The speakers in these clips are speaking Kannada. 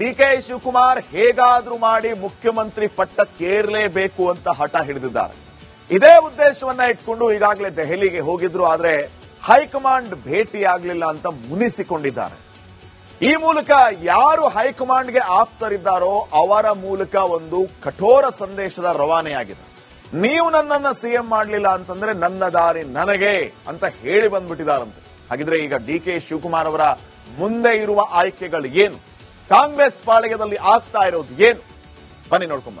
ಡಿ ಕೆ ಶಿವಕುಮಾರ್ ಹೇಗಾದ್ರೂ ಮಾಡಿ ಮುಖ್ಯಮಂತ್ರಿ ಪಟ್ಟಕ್ಕೇರಲೇಬೇಕು ಅಂತ ಹಠ ಹಿಡಿದಿದ್ದಾರೆ. ಇದೇ ಉದ್ದೇಶವನ್ನ ಇಟ್ಕೊಂಡು ಈಗಾಗಲೇ ದೆಹಲಿಗೆ ಹೋಗಿದ್ರು, ಆದ್ರೆ ಹೈಕಮಾಂಡ್ ಭೇಟಿ ಆಗ್ಲಿಲ್ಲ ಅಂತ ಮುನಿಸಿಕೊಂಡಿದ್ದಾರೆ. ಈ ಮೂಲಕ ಯಾರು ಹೈಕಮಾಂಡ್ಗೆ ಆಪ್ತರಿದ್ದಾರೋ ಅವರ ಮೂಲಕ ಒಂದು ಕಠೋರ ಸಂದೇಶದ ರವಾನೆಯಾಗಿದೆ. ನೀವು ನನ್ನನ್ನ ಸಿಎಂ ಮಾಡಲಿಲ್ಲ ಅಂತಂದ್ರೆ ನನ್ನ ದಾರಿ ನನಗೆ ಅಂತ ಹೇಳಿ ಬಂದ್ಬಿಟ್ಟಿದಾರಂತೆ ಹಾಗಿದ್ರೆ ಈಗ ಡಿ ಕೆ ಶಿವಕುಮಾರ್ ಅವರ ಮುಂದೆ ಇರುವ ಆಯ್ಕೆಗಳು ಏನು? ಕಾಂಗ್ರೆಸ್ ಪಾಳಯದಲ್ಲಿ ಆಗ್ತಾ ಇರೋದು ಏನು? ಬನ್ನಿ ನೋಡ್ಕೊಂಬ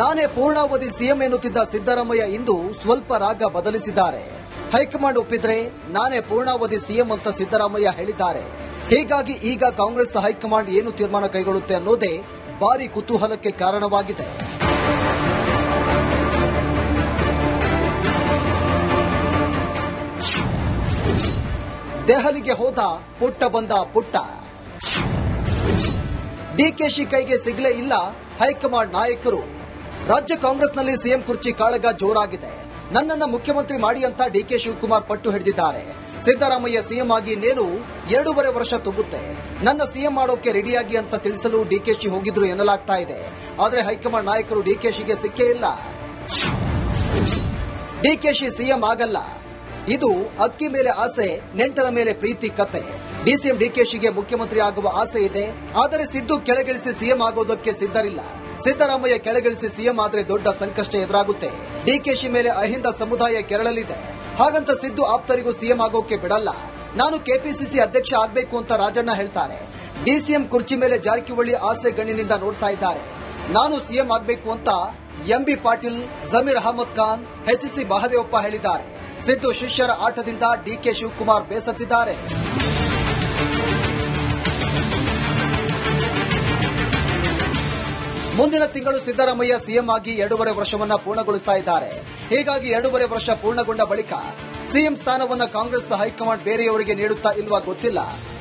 ನಾನೇ ಪೂರ್ಣಾವಧಿ ಸಿಎಂ ಎನ್ನುತ್ತಿದ್ದ ಸಿದ್ದರಾಮಯ್ಯ ಇಂದು ಸ್ವಲ್ಪ ರಾಗ ಬದಲಿಸಿದ್ದಾರೆ. ಹೈಕಮಾಂಡ್ ಒಪ್ಪಿದ್ರೆ ನಾನೇ ಪೂರ್ಣಾವಧಿ ಸಿಎಂ ಅಂತ ಸಿದ್ದರಾಮಯ್ಯ ಹೇಳಿದ್ದಾರೆ. ಹೀಗಾಗಿ ಈಗ ಕಾಂಗ್ರೆಸ್ ಹೈಕಮಾಂಡ್ ಏನು ತೀರ್ಮಾನ ಕೈಗೊಳ್ಳುತ್ತೆ ಅನ್ನೋದೇ ಭಾರಿ ಕುತೂಹಲಕ್ಕೆ ಕಾರಣವಾಗಿದೆ. ದೆಹಲಿಗೆ ಹೋದ ಪುಟ್ಟ ಬಂದ ಪುಟ್ಟ. ಡಿಕೆಶಿ ಕೈಗೆ ಸಿಗ್ಲೇ ಇಲ್ಲ ಹೈಕಮಾಂಡ್ ನಾಯಕರು. ರಾಜ್ಯ ಕಾಂಗ್ರೆಸ್ನಲ್ಲಿ ಸಿಎಂ ಕುರ್ಚಿ ಕಾಳಗ ಜೋರಾಗಿದೆ. ನನ್ನನ್ನು ಮುಖ್ಯಮಂತ್ರಿ ಮಾಡಿ ಅಂತ ಡಿಕೆ ಶಿವಕುಮಾರ್ ಪಟ್ಟು ಹಿಡಿದಿದ್ದಾರೆ. ಸಿದ್ದರಾಮಯ್ಯ ಸಿಎಂ ಆಗಿ ಇನ್ನೇನು ಎರಡೂವರೆ ವರ್ಷ ತುಂಬುತ್ತೆ. ನನ್ನ ಸಿಎಂ ಮಾಡೋಕೆ ರೆಡಿಯಾಗಿ ಅಂತ ತಿಳಿಸಲು ಡಿಕೆಶಿ ಹೋಗಿದ್ರು ಎನ್ನಲಾಗ್ತಾ ಇದೆ. ಆದರೆ ಹೈಕಮಾಂಡ್ ನಾಯಕರು ಡಿಕೆಶಿಗೆ ಸಿಕ್ಕೇ ಇಲ್ಲ. ಡಿಕೆಶಿ ಸಿಎಂ ಆಗಲ್ಲ. ಇದು ಅಕ್ಕಿ ಮೇಲೆ ಆಸೆ, ನೆಂಟರ ಮೇಲೆ ಪ್ರೀತಿ ಕತೆ. ಡಿಸಿಎಂ ಡಿಕೆಶಿಗೆ ಮುಖ್ಯಮಂತ್ರಿ ಆಗುವ ಆಸೆ ಇದೆ, ಆದರೆ ಸಿದ್ದು ಕೆಳಗಿಳಿಸಿ ಸಿಎಂ ಆಗೋದಕ್ಕೆ ಸಿದ್ಧರಿಲ್ಲ. ಸಿದ್ದರಾಮಯ್ಯ ಕೆಳಗಿಳಿಸಿ ಸಿಎಂ ಆದರೆ ದೊಡ್ಡ ಸಂಕಷ್ಟ ಎದುರಾಗುತ್ತೆ. ಡಿಕೆಶಿ ಮೇಲೆ ಅಹಿಂದ ಸಮುದಾಯ ಕೆರಳಲಿದೆ. ಹಾಗಂತ ಸಿದ್ದು ಆಪ್ತರಿಗೂ ಸಿಎಂ ಆಗೋಕೆ ಬಿಡಲ್ಲ. ನಾನು ಕೆಪಿಸಿಸಿ ಅಧ್ಯಕ್ಷ ಆಗಬೇಕು ಅಂತ ರಾಜಣ್ಣ ಹೇಳ್ತಾರೆ. ಡಿಸಿಎಂ ಕುರ್ಚಿ ಮೇಲೆ ಜಾರಕಿಹೊಳಿ ಆಸೆ ಗಣ್ಣಿನಿಂದ ನೋಡ್ತಾ ಇದ್ದಾರೆ. ನಾನು ಸಿಎಂ ಆಗಬೇಕು ಅಂತ ಎಂಬಿ ಪಾಟೀಲ್, ಜಮೀರ್ ಅಹಮದ್ ಖಾನ್ ಎಚ್ಸಿ ಮಹದೇವಪ್ಪ ಹೇಳಿದ್ದಾರೆ. ಸಿದ್ದು ಶಿಷ್ಯರ ಆಟದಿಂದ ಡಿಕೆ ಶಿವಕುಮಾರ್ ಬೇಸತ್ತಿದ್ದಾರೆ. ಮುಂದಿನ ತಿಂಗಳು ಸಿದ್ದರಾಮಯ್ಯ ಸಿಎಂ ಆಗಿ ಎರಡೂವರೆ ವರ್ಷವನ್ನ ಪೂರ್ಣಗೊಳಿಸ್ತಾ ಇದ್ದಾರೆ. ಹೀಗಾಗಿ ಎರಡೂವರೆ ವರ್ಷ ಪೂರ್ಣಗೊಂಡ ಬಳಿಕ ಸಿಎಂ ಸ್ಥಾನವನ್ನ ಕಾಂಗ್ರೆಸ್ ಹೈಕಮಾಂಡ್ ಬೇರೆಯವರಿಗೆ ನೀಡುತ್ತಾ ಇಲ್ವಾ ಗೊತ್ತಿಲ್ಲ.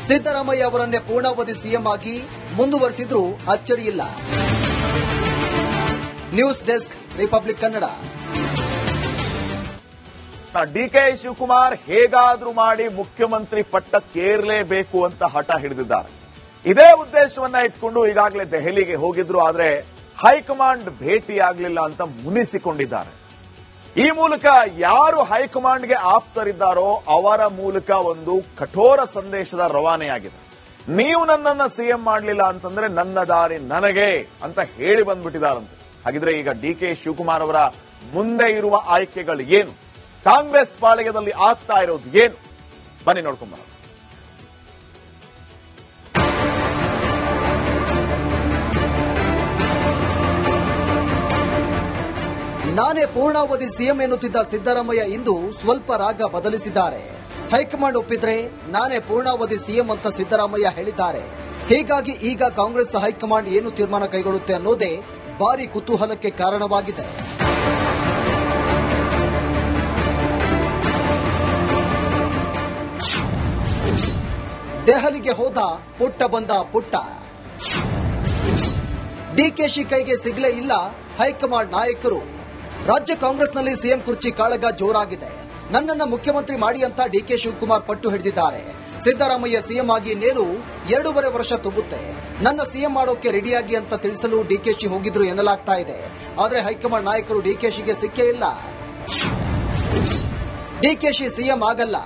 ಸಿದ್ದರಾಮಯ್ಯ ಅವರನ್ನೇ ಪೂರ್ಣಾವಧಿ ಸಿಎಂ ಆಗಿ ಮುಂದುವರೆಸಿದ್ರೂ ಅಚ್ಚರಿಯಿಲ್ಲ news desk, Republic Kannada. D K Shivakumar ಹೇಗಾದ್ರೂ ಮಾಡಿ ಮುಖ್ಯಮಂತ್ರಿ ಪಟ್ಟಕ್ಕೇರ್ಲೇಬೇಕು ಅಂತ ಹಠ ಹಿಡಿದಿದ್ದಾರೆ. ಇದೇ ಉದ್ದೇಶವನ್ನ ಇಟ್ಕೊಂಡು ಈಗಾಗಲೇ ದೆಹಲಿಗೆ ಹೋಗಿದ್ರು, ಆದ್ರೆ ಹೈಕಮಾಂಡ್ ಭೇಟಿ ಆಗಲಿಲ್ಲ ಅಂತ ಮುನಿಸಿಕೊಂಡಿದ್ದಾರೆ. ಈ ಮೂಲಕ ಯಾರು ಹೈಕಮಾಂಡ್ಗೆ ಆಪ್ತರಿದ್ದಾರೋ ಅವರ ಮೂಲಕ ಒಂದು ಕಠೋರ ಸಂದೇಶದ ರವಾನೆಯಾಗಿದೆ. ನೀವು ನನ್ನನ್ನ ಸಿಎಂ ಮಾಡಲಿಲ್ಲ ಅಂತಂದ್ರೆ ನನ್ನ ದಾರಿ ನನಗೆ ಅಂತ ಹೇಳಿ ಬಂದ್ಬಿಟ್ಟಿದಾರಂತೆ ಹಾಗಿದ್ರೆ ಈಗ ಡಿ ಕೆ ಶಿವಕುಮಾರ್ ಅವರ ಮುಂದೆ ಇರುವ ಆಯ್ಕೆಗಳು ಏನು? ಕಾಂಗ್ರೆಸ್ ಪಾಳಯದಲ್ಲಿ ಆಗ್ತಾ ಇರೋದು ಏನು? ಬನ್ನಿ ನೋಡ್ಕೊಂಡ್ ನಾನೇ ಪೂರ್ಣಾವಧಿ ಸಿಎಂ ಎನ್ನುತ್ತಿದ್ದ ಸಿದ್ದರಾಮಯ್ಯ ಇಂದು ಸ್ವಲ್ಪ ರಾಗ ಬದಲಿಸಿದ್ದಾರೆ. ಹೈಕಮಾಂಡ್ ಒಪ್ಪಿದ್ರೆ ನಾನೇ ಪೂರ್ಣಾವಧಿ ಸಿಎಂ ಅಂತ ಸಿದ್ದರಾಮಯ್ಯ ಹೇಳಿದ್ದಾರೆ. ಹೀಗಾಗಿ ಈಗ ಕಾಂಗ್ರೆಸ್ ಹೈಕಮಾಂಡ್ ಏನು ತೀರ್ಮಾನ ಕೈಗೊಳ್ಳುತ್ತೆ ಅನ್ನೋದೇ ಭಾರಿ ಕುತೂಹಲಕ್ಕೆ ಕಾರಣವಾಗಿದೆ. ದೆಹಲಿಗೆ ಹೋದ ಪುಟ್ಟ ಬಂದ ಪುಟ್ಟ. ಡಿಕೆಶಿ ಕೈಗೆ ಸಿಗ್ಲೇ ಇಲ್ಲ ಹೈಕಮಾಂಡ್ ನಾಯಕರು. ರಾಜ್ಯ ಕಾಂಗ್ರೆಸ್ನಲ್ಲಿ ಸಿಎಂ ಕುರ್ಚಿ ಕಾಳಗ ಜೋರಾಗಿದೆ. ನನ್ನನ್ನು ಮುಖ್ಯಮಂತ್ರಿ ಮಾಡಿ ಅಂತ ಡಿಕೆ ಶಿವಕುಮಾರ್ ಪಟ್ಟು ಹಿಡಿದಿದ್ದಾರೆ. ಸಿದ್ದರಾಮಯ್ಯ ಸಿಎಂ ಆಗಿ ನೇರು ಎರಡೂವರೆ ವರ್ಷ ತುಂಬುತ್ತೆ. ನನ್ನ ಸಿಎಂ ಮಾಡೋಕೆ ರೆಡಿಯಾಗಿ ಅಂತ ತಿಳಿಸಲು ಡಿಕೆಶಿ ಹೋಗಿದ್ರು ಎನ್ನಲಾಗ್ತಾ ಇದೆ. ಆದರೆ ಹೈಕಮಾಂಡ್ ನಾಯಕರು ಡಿಕೆಶಿಗೆ ಸಿಕ್ಕೇ ಇಲ್ಲ. ಡಿಕೆಶಿ ಸಿಎಂ ಆಗಲ್ಲ.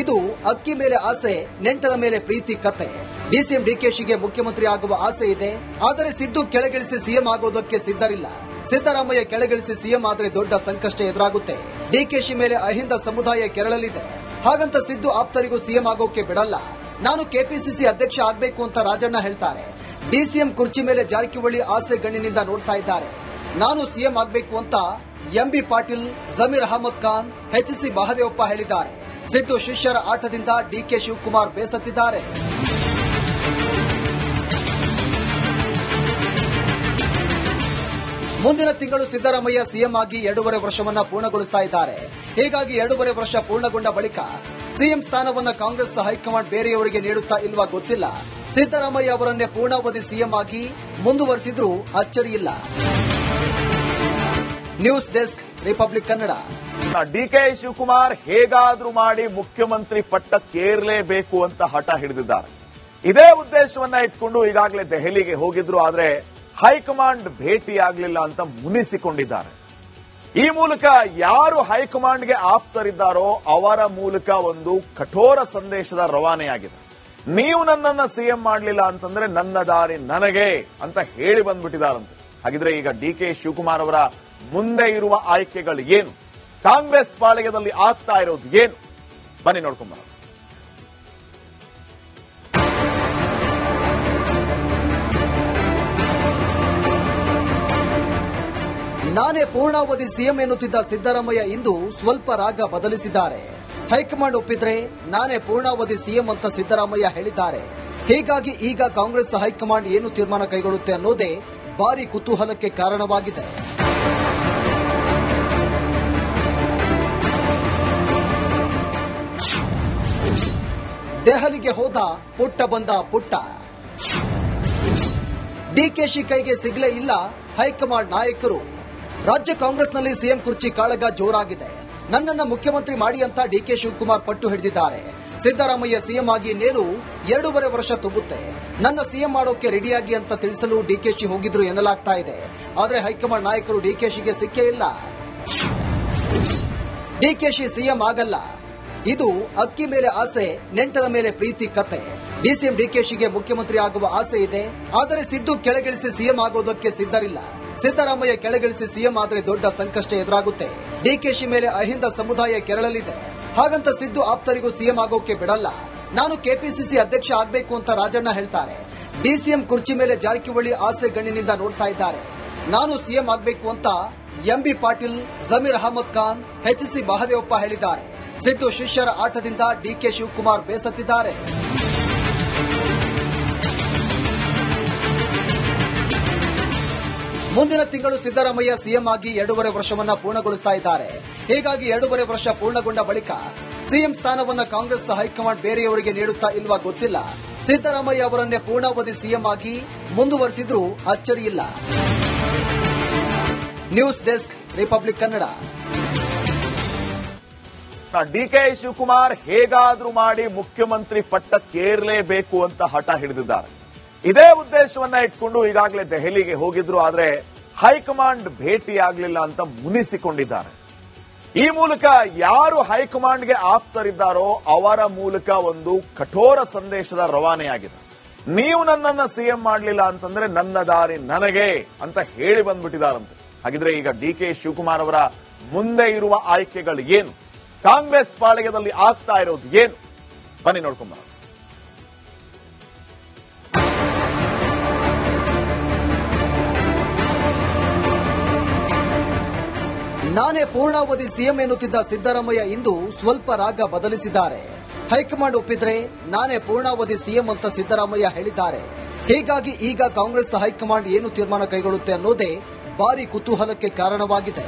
ಇದು ಅಕ್ಕಿ ಮೇಲೆ ಆಸೆ, ನೆಂಟರ ಮೇಲೆ ಪ್ರೀತಿ ಕತೆ. ಡಿಸಿಎಂ ಡಿಕೆಶಿಗೆ ಮುಖ್ಯಮಂತ್ರಿ ಆಗುವ ಆಸೆ ಇದೆ, ಆದರೆ ಸಿದ್ದು ಕೆಳಗಿಳಿಸಿ ಸಿಎಂ ಆಗೋದಕ್ಕೆ ಸಿದ್ಧರಿಲ್ಲ. ಸಿದ್ದರಾಮಯ್ಯ ಕೆಳಗಿಳಿಸಿ ಸಿಎಂ ಆದರೆ ದೊಡ್ಡ ಸಂಕಷ್ಟ ಎದುರಾಗುತ್ತೆ. ಡಿಕೆಶಿ ಮೇಲೆ ಅಹಿಂದ ಸಮುದಾಯ ಕೆರಳಲಿದೆ. ಹಾಗಂತ ಸಿದ್ದು ಆಪ್ತರಿಗೂ ಸಿಎಂ ಆಗೋಕೆ ಬಿಡಲ್ಲ. ನಾನು ಕೆಪಿಸಿಸಿ ಅಧ್ಯಕ್ಷ ಆಗಬೇಕು ಅಂತ ರಾಜಣ್ಣ ಹೇಳ್ತಾರೆ. ಡಿಸಿಎಂ ಕುರ್ಚಿ ಮೇಲೆ ಜಾರಕಿಹೊಳಿ ಆಸೆ ಗಣ್ಣಿನಿಂದ ನೋಡ್ತಾ ಇದ್ದಾರೆ. ನಾನು ಸಿಎಂ ಆಗಬೇಕು ಅಂತ ಎಂಬಿ ಪಾಟೀಲ್, ಜಮೀರ್ ಅಹಮದ್ ಖಾನ್ ಎಚ್ಸಿ ಮಹದೇವಪ್ಪ ಹೇಳಿದ್ದಾರೆ. ಸಿದ್ದು ಶಿಷ್ಯರ ಆಟದಿಂದ ಡಿಕೆ ಶಿವಕುಮಾರ್ ಬೇಸತ್ತಿದ್ದಾರೆ. ಮುಂದಿನ ತಿಂಗಳು ಸಿದ್ದರಾಮಯ್ಯ ಸಿಎಂ ಆಗಿ ಎರಡೂವರೆ ವರ್ಷವನ್ನ ಪೂರ್ಣಗೊಳಿಸ್ತಾ ಇದ್ದಾರೆ. ಹೀಗಾಗಿ ಎರಡೂವರೆ ವರ್ಷ ಪೂರ್ಣಗೊಂಡ ಬಳಿಕ ಸಿಎಂ ಸ್ಥಾನವನ್ನ ಕಾಂಗ್ರೆಸ್ ಹೈಕಮಾಂಡ್ ಬೇರೆಯವರಿಗೆ ನೀಡುತ್ತಾ ಇಲ್ವಾ ಗೊತ್ತಿಲ್ಲ. ಸಿದ್ದರಾಮಯ್ಯ ಅವರನ್ನೇ ಪೂರ್ಣಾವಧಿ ಸಿಎಂ ಆಗಿ ಮುಂದುವರೆಸಿದ್ರೂ ಅಚ್ಚರಿಯಿಲ್ಲ news desk Republic Kannada. D K Shivakumar ಹೇಗಾದ್ರೂ ಮಾಡಿ ಮುಖ್ಯಮಂತ್ರಿ ಪಟ್ಟಕ್ಕೇರ್ಲೇಬೇಕು ಅಂತ ಹಠ ಹಿಡಿದಿದ್ದಾರೆ. ಇದೇ ಉದ್ದೇಶವನ್ನ ಇಟ್ಕೊಂಡು ಈಗಾಗಲೇ ದೆಹಲಿಗೆ ಹೋಗಿದ್ರು, ಆದ್ರೆ ಹೈಕಮಾಂಡ್ ಭೇಟಿ ಆಗ್ಲಿಲ್ಲ ಅಂತ ಮುನಿಸಿಕೊಂಡಿದ್ದಾರೆ. ಈ ಮೂಲಕ ಯಾರು ಹೈಕಮಾಂಡ್ಗೆ ಆಪ್ತರಿದ್ದಾರೋ ಅವರ ಮೂಲಕ ಒಂದು ಕಠೋರ ಸಂದೇಶದ ರವಾನೆಯಾಗಿದೆ. ನೀವು ನನ್ನನ್ನ ಸಿಎಂ ಮಾಡಲಿಲ್ಲ ಅಂತಂದ್ರೆ ನನ್ನ ದಾರಿ ನನಗೆ ಅಂತ ಹೇಳಿ ಬಂದ್ಬಿಟ್ಟಿದಾರಂತೆ ಹಾಗಿದ್ರೆ ಈಗ ಡಿ ಕೆ ಶಿವಕುಮಾರ್ ಅವರ ಮುಂದೆ ಇರುವ ಆಯ್ಕೆಗಳು ಏನು? ಕಾಂಗ್ರೆಸ್ ಪಾಳಯದಲ್ಲಿ ಆಗ್ತಾ ಇರೋದು ಏನು? ಬನ್ನಿ ನೋಡ್ಕೊಂಬರ ನಾನೇ ಪೂರ್ಣಾವಧಿ ಸಿಎಂ ಎನ್ನುತ್ತಿದ್ದ ಸಿದ್ದರಾಮಯ್ಯ ಇಂದು ಸ್ವಲ್ಪ ರಾಗ ಬದಲಿಸಿದ್ದಾರೆ. ಹೈಕಮಾಂಡ್ ಒಪ್ಪಿದ್ರೆ ನಾನೇ ಪೂರ್ಣಾವಧಿ ಸಿಎಂ ಅಂತ ಸಿದ್ದರಾಮಯ್ಯ ಹೇಳಿದ್ದಾರೆ. ಹೀಗಾಗಿ ಈಗ ಕಾಂಗ್ರೆಸ್ ಹೈಕಮಾಂಡ್ ಏನು ತೀರ್ಮಾನ ಕೈಗೊಳ್ಳುತ್ತೆ ಅನ್ನೋದೇ ಭಾರಿ ಕುತೂಹಲಕ್ಕೆ ಕಾರಣವಾಗಿದೆ. ದೆಹಲಿಗೆ ಹೋದ ಪುಟ್ಟ ಬಂದ ಪುಟ್ಟ. ಡಿಕೆಶಿ ಕೈಗೆ ಸಿಗಲೇ ಇಲ್ಲ ಹೈಕಮಾಂಡ್ ನಾಯಕರು. ರಾಜ್ಯ ಕಾಂಗ್ರೆಸ್ನಲ್ಲಿ ಸಿಎಂ ಕುರ್ಚಿ ಕಾಳಗ ಜೋರಾಗಿದೆ. ನನ್ನನ್ನ ಮುಖ್ಯಮಂತ್ರಿ ಮಾಡಿ ಅಂತ ಡಿಕೆ ಶಿವಕುಮಾರ್ ಪಟ್ಟು ಹಿಡಿದಿದ್ದಾರೆ. ಸಿದ್ದರಾಮಯ್ಯ ಸಿಎಂ ಆಗಿ ಇನ್ನೇನು ಎರಡೂವರೆ ವರ್ಷ ತುಂಬುತ್ತೆ. ನನ್ನ ಸಿಎಂ ಮಾಡೋಕೆ ರೆಡಿಯಾಗಿ ಅಂತ ತಿಳಿಸಲು ಡಿಕೆಶಿ ಹೋಗಿದ್ರು ಎನ್ನಲಾಗ್ತಾ ಇದೆ. ಆದರೆ ಹೈಕಮಾಂಡ್ ನಾಯಕರು ಡಿಕೆಶಿಗೆ ಸಿಕ್ಕೇ ಇಲ್ಲ. ಡಿಕೆಶಿ ಸಿಎಂ ಆಗಲ್ಲ. ಇದು ಅಕ್ಕಿ ಮೇಲೆ ಆಸೆ, ನೆಂಟರ ಮೇಲೆ ಪ್ರೀತಿ ಕತೆ. ಡಿಸಿಎಂ ಡಿಕೆಶಿಗೆ ಮುಖ್ಯಮಂತ್ರಿ ಆಗುವ ಆಸೆ ಇದೆ. ಆದರೆ ಸಿದ್ದು ಕೆಳಗಿಳಿಸಿ ಸಿಎಂ ಆಗೋದಕ್ಕೆ ಸಿದ್ಧರಿಲ್ಲ. ಸಿದ್ದರಾಮಯ್ಯ ಕೆಳಗಿಳಿಸಿ ಸಿಎಂ ಆದರೆ ದೊಡ್ಡ ಸಂಕಷ್ಟ ಎದುರಾಗುತ್ತೆ. ಡಿಕೆಶಿ ಮೇಲೆ ಅಹಿಂದ ಸಮುದಾಯ ಕೆರಳಲಿದೆ. ಹಾಗಂತ ಸಿದ್ದು ಆಪ್ತರಿಗೂ ಸಿಎಂ ಆಗೋಕೆ ಬಿಡಲ್ಲ. ನಾನು ಕೆಪಿಸಿಸಿ ಅಧ್ಯಕ್ಷ ಆಗಬೇಕು ಅಂತ ರಾಜಣ್ಣ ಹೇಳ್ತಾರೆ. ಡಿಸಿಎಂ ಕುರ್ಚಿ ಮೇಲೆ ಜಾರಕಿಹೊಳಿ ಆಸೆ ಗಣ್ಣಿನಿಂದ ನೋಡ್ತಾ ಇದ್ದಾರೆ. ನಾನು ಸಿಎಂ ಆಗಬೇಕು ಅಂತ ಎಂಬಿ ಪಾಟೀಲ್, ಜಮೀರ್ ಅಹಮದ್ ಖಾನ್ ಎಚ್ಸಿ ಮಹದೇವಪ್ಪ ಹೇಳಿದ್ದಾರೆ. ಸಿದ್ದು ಶಿಷ್ಯರ ಆಟದಿಂದ ಡಿಕೆ ಶಿವಕುಮಾರ್ ಬೇಸತ್ತಿದ್ದಾರೆ. ಮುಂದಿನ ತಿಂಗಳು ಸಿದ್ದರಾಮಯ್ಯ ಸಿಎಂ ಆಗಿ ಎರಡೂವರೆ ವರ್ಷವನ್ನ ಪೂರ್ಣಗೊಳಿಸ್ತಾ ಇದ್ದಾರೆ. ಹೀಗಾಗಿ ಎರಡೂವರೆ ವರ್ಷ ಪೂರ್ಣಗೊಂಡ ಬಳಿಕ ಸಿಎಂ ಸ್ಥಾನವನ್ನ ಕಾಂಗ್ರೆಸ್ ಹೈಕಮಾಂಡ್ ಬೇರೆಯವರಿಗೆ ನೀಡುತ್ತಾ ಇಲ್ವಾ ಗೊತ್ತಿಲ್ಲ. ಸಿದ್ದರಾಮಯ್ಯ ಅವರನ್ನೇ ಪೂರ್ಣಾವಧಿ ಸಿಎಂ ಆಗಿ ಮುಂದುವರೆಸಿದ್ರೂ ಅಚ್ಚರಿಯಿಲ್ಲ news desk, Republic Kannada. D K Shivakumar ಹೇಗಾದ್ರೂ ಮಾಡಿ ಮುಖ್ಯಮಂತ್ರಿ ಪಟ್ಟಕ್ಕೇರಲೇಬೇಕು ಅಂತ ಹಠ ಹಿಡಿದಿದ್ದಾರೆ. ಇದೇ ಉದ್ದೇಶವನ್ನ ಇಟ್ಕೊಂಡು ಈಗಾಗಲೇ ದೆಹಲಿಗೆ ಹೋಗಿದ್ರು, ಆದ್ರೆ ಹೈಕಮಾಂಡ್ ಭೇಟಿ ಆಗಲಿಲ್ಲ ಅಂತ ಮುನಿಸಿಕೊಂಡಿದ್ದಾರೆ. ಈ ಮೂಲಕ ಯಾರು ಹೈಕಮಾಂಡ್ಗೆ ಆಪ್ತರಿದ್ದಾರೋ ಅವರ ಮೂಲಕ ಒಂದು ಕಠೋರ ಸಂದೇಶದ ರವಾನೆಯಾಗಿದೆ. ನೀವು ನನ್ನನ್ನ ಸಿಎಂ ಮಾಡಲಿಲ್ಲ ಅಂತಂದ್ರೆ ನನ್ನ ದಾರಿ ನನಗೆ ಅಂತ ಹೇಳಿ ಬಂದ್ಬಿಟ್ಟಿದಾರಂತೆ ಹಾಗಿದ್ರೆ ಈಗ ಡಿ ಕೆ ಶಿವಕುಮಾರ್ ಅವರ ಮುಂದೆ ಇರುವ ಆಯ್ಕೆಗಳು ಏನು? ಕಾಂಗ್ರೆಸ್ ಪಾಳಿಗದಲ್ಲಿ ಆಗ್ತಾ ಇರೋದು ಏನು? ಬನ್ನಿ ನೋಡ್ಕೊಂಡ್ ನಾನೇ ಪೂರ್ಣಾವಧಿ ಸಿಎಂ ಎನ್ನುತ್ತಿದ್ದ ಸಿದ್ದರಾಮಯ್ಯ ಇಂದು ಸ್ವಲ್ಪ ರಾಗ ಬದಲಿಸಿದ್ದಾರೆ. ಹೈಕಮಾಂಡ್ ಒಪ್ಪಿದ್ರೆ ನಾನೇ ಪೂರ್ಣಾವಧಿ ಸಿಎಂ ಅಂತ ಸಿದ್ದರಾಮಯ್ಯ ಹೇಳಿದ್ದಾರೆ. ಹೀಗಾಗಿ ಈಗ ಕಾಂಗ್ರೆಸ್ ಹೈಕಮಾಂಡ್ ಏನು ತೀರ್ಮಾನ ಕೈಗೊಳ್ಳುತ್ತೆ ಅನ್ನೋದೇ ಭಾರಿ ಕುತೂಹಲಕ್ಕೆ ಕಾರಣವಾಗಿದೆ.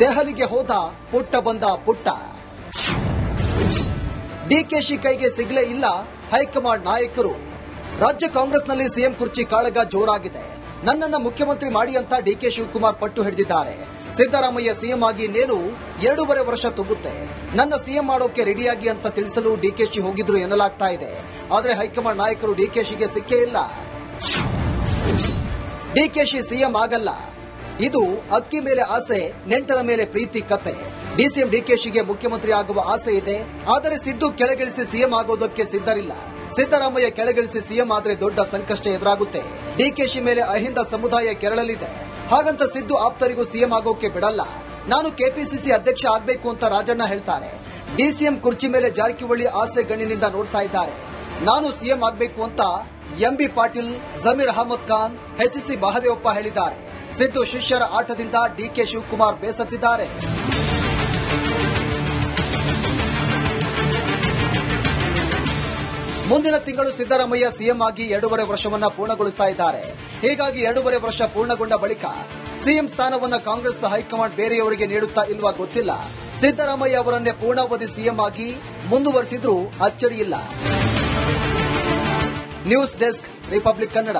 ದೆಹಲಿಗೆ ಹೋದ ಪುಟ್ಟ ಬಂದ ಪುಟ್ಟ. ಡಿಕೆಶಿ ಕೈಗೆ ಸಿಗ್ಲೇ ಇಲ್ಲ ಹೈಕಮಾಂಡ್ ನಾಯಕರು. ರಾಜ್ಯ ಕಾಂಗ್ರೆಸ್ನಲ್ಲಿ ಸಿಎಂ ಕುರ್ಚಿ ಕಾಳಗ ಜೋರಾಗಿದೆ. ನನ್ನನ್ನು ಮುಖ್ಯಮಂತ್ರಿ ಮಾಡಿ ಅಂತ ಡಿಕೆ ಶಿವಕುಮಾರ್ ಪಟ್ಟು ಹಿಡಿದಿದ್ದಾರೆ. ಸಿದ್ದರಾಮಯ್ಯ ಸಿಎಂ ಆಗಿ ಇನ್ನೇನು ಎರಡೂವರೆ ವರ್ಷ ತುಂಬುತ್ತೆ. ನನ್ನ ಸಿಎಂ ಮಾಡೋಕೆ ರೆಡಿಯಾಗಿ ಅಂತ ತಿಳಿಸಲು ಡಿಕೆಶಿ ಹೋಗಿದ್ರು ಎನ್ನಲಾಗ್ತಾ ಇದೆ. ಆದರೆ ಹೈಕಮಾಂಡ್ ನಾಯಕರು ಡಿಕೆಶಿಗೆ ಸಿಕ್ಕೇ ಇಲ್ಲ. ಡಿಕೆಶಿ ಸಿಎಂ ಆಗಲ್ಲ. ಇದು ಅಕ್ಕಿ ಮೇಲೆ ಆಸೆ, ನೆಂಟರ ಮೇಲೆ ಪ್ರೀತಿ ಕತೆ. ಡಿಸಿಎಂ ಡಿಕೆಶಿಗೆ ಮುಖ್ಯಮಂತ್ರಿ ಆಗುವ ಆಸೆ ಇದೆ. ಆದರೆ ಸಿದ್ದು ಕೆಳಗಿಳಿಸಿ ಸಿಎಂ ಆಗೋದಕ್ಕೆ ಸಿದ್ಧರಿಲ್ಲ. ಸಿದ್ದರಾಮಯ್ಯ ಕೆಳಗಿಳಿಸಿ ಸಿಎಂ ಆದ್ರೆ ದೊಡ್ಡ ಸಂಕಷ್ಟ ಎದುರಾಗುತ್ತೆ. ಡಿಕೆಶಿ ಮೇಲೆ ಅಹಿಂದ ಸಮುದಾಯ ಕೆರಳಲಿದೆ. ಹಾಗಂತ ಸಿದ್ದು ಆಪ್ತರಿಗೂ ಸಿಎಂ ಆಗೋಕೆ ಬಿಡಲ್ಲ. ನಾನು ಕೆಪಿಸಿಸಿ ಅಧ್ಯಕ್ಷ ಆಗಬೇಕು ಅಂತ ರಾಜಣ್ಣ ಹೇಳ್ತಾರೆ. ಡಿಸಿಎಂ ಕುರ್ಚಿ ಮೇಲೆ ಜಾರಕಿಹೊಳಿ ಆಸೆ ಗಣ್ಣಿನಿಂದ ನೋಡ್ತಾ ಇದ್ದಾರೆ. ನಾನು ಸಿಎಂ ಆಗಬೇಕು ಅಂತ ಎಂಬಿ ಪಾಟೀಲ್, ಜಮೀರ್ ಅಹಮದ್ ಖಾನ್ ಎಚ್ಸಿ ಮಹದೇವಪ್ಪ ಹೇಳಿದ್ದಾರೆ. ಸಿದ್ದು ಶಿಷ್ಯರ ಆಟದಿಂದ ಡಿಕೆ ಶಿವಕುಮಾರ್ ಬೇಸತ್ತಿದ್ದಾರೆ. ಮುಂದಿನ ತಿಂಗಳು ಸಿದ್ದರಾಮಯ್ಯ ಸಿಎಂ ಆಗಿ ಎರಡೂವರೆ ವರ್ಷವನ್ನ ಪೂರ್ಣಗೊಳಿಸ್ತಾ ಇದ್ದಾರೆ. ಹೀಗಾಗಿ ಎರಡೂವರೆ ವರ್ಷ ಪೂರ್ಣಗೊಂಡ ಬಳಿಕ ಸಿಎಂ ಸ್ಥಾನವನ್ನ ಕಾಂಗ್ರೆಸ್ ಹೈಕಮಾಂಡ್ ಬೇರೆಯವರಿಗೆ ನೀಡುತ್ತಾ ಇಲ್ವಾ ಗೊತ್ತಿಲ್ಲ. ಸಿದ್ದರಾಮಯ್ಯ ಅವರನ್ನೇ ಪೂರ್ಣಾವಧಿ ಸಿಎಂ ಆಗಿ ಮುಂದುವರೆಸಿದ್ರೂ ಅಚ್ಚರಿಯಿಲ್ಲ ನ್ಯೂಸ್ ಡೆಸ್ಕ್, ರಿಪಬ್ಲಿಕ್ ಕನ್ನಡ.